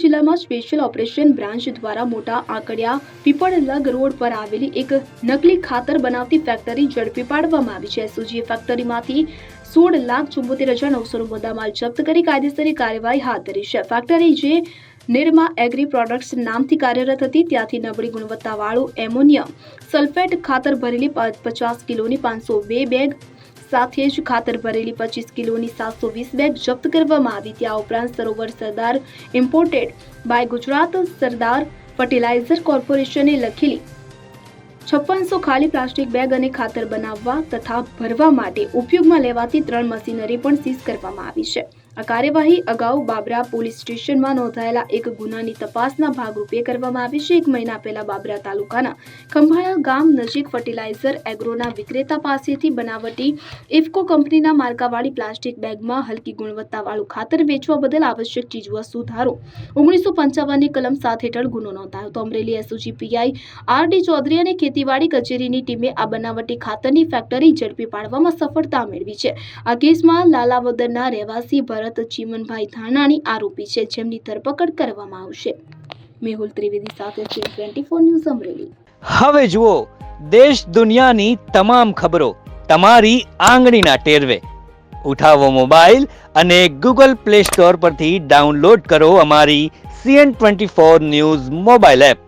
જિલ્લામાં special operation branch દ્વારા મોટા આંકડિયા પીપળલગ રોડ પર આવેલી એક નકલી ખાતર બનાવતી ફેક્ટરી ઝડપી પાડવામાં આવી છે. એસઓજીએ ફેક્ટરીમાંથી સોળ લાખ ચુંબોતેર હજાર નવસોનો મુદ્દામાલ જપ્ત કરી કાયદેસરની કાર્યવાહી હાથ ધરી છે. ફેક્ટરી જે નિરમા એગ્રી પ્રોડક્ટ્સ નામથી કાર્યરત હતી, ત્યાંથી નબળી ગુણવત્તાવાળું એમોનિયમ સલ્ફેટ ખાતર ભરેલી પચાસ કિલોની પાંચસો બે બેગ સાથે જ ખાતર ભરેલી પચીસ કિલોની સાતસો વીસ બેગ જપ્ત કરવામાં આવી. ત્યાં ઉપરાંત Sarovar Sardar imported by Gujarat Sardar fertilizer કોર્પોરેશને લખેલી, છપ્પનસો ખાલી પ્લાસ્ટિક બેગ અને ખાતર બનાવવા તથા ભરવા માટે ઉપયોગમાં લેવાતી ત્રણ મશીનરી પણ સીઝ કરવામાં આવી છે. આ કાર્યવાહી અગાઉ બાબરા પોલીસ સ્ટેશનમાં નોંધાયેલા એક ગુનાની તપાસના ભાગરૂપે કરવામાં આવી છે. એક મહિના પહેલા બાબરા તાલુકાના ખંભાળા ગામ નજીક ફર્ટિલાઇઝર એગ્રોના વિક્રેતા પાસેથી બનાવટી ઇફકો કંપનીના માર્કાવાળી પ્લાસ્ટિક બેગમાં હલકી ગુણવત્તાવાળું ખાતર વેચવા બદલ આવશ્યક ચીજવસ્તુ ધારો. ઓગણીસો પંચાવનની કલમ સાત હેઠળ ગુનો નોંધાયો તો Amreli SOG PI R D Chaudhary અને ખેતીવાડી કચેરીની ટીમે આ બનાવટી ખાતરની ફેક્ટરી ઝડપી પાડવામાં સફળતા મેળવી છે. આ કેસમાં લાલાવદરના રહેવાસી ભરત ચીમનભાઈ ધાનાણી આરોપી છે, જેમની ધરપકડ કરવામાં આવશે. મેહુલ ત્રિવેદી સાથે ટ્વેન્ટી ફોર ન્યૂઝ અમરેલી. હવે જુઓ, દેશ દુનિયાની તમામ ખબરો તમારી આંગળીના ટેરવે. ઉઠાવો મોબાઈલ અને ગૂગલ પ્લે સ્ટોર પરથી ડાઉનલોડ કરો અમારી CN twenty four news mobile app.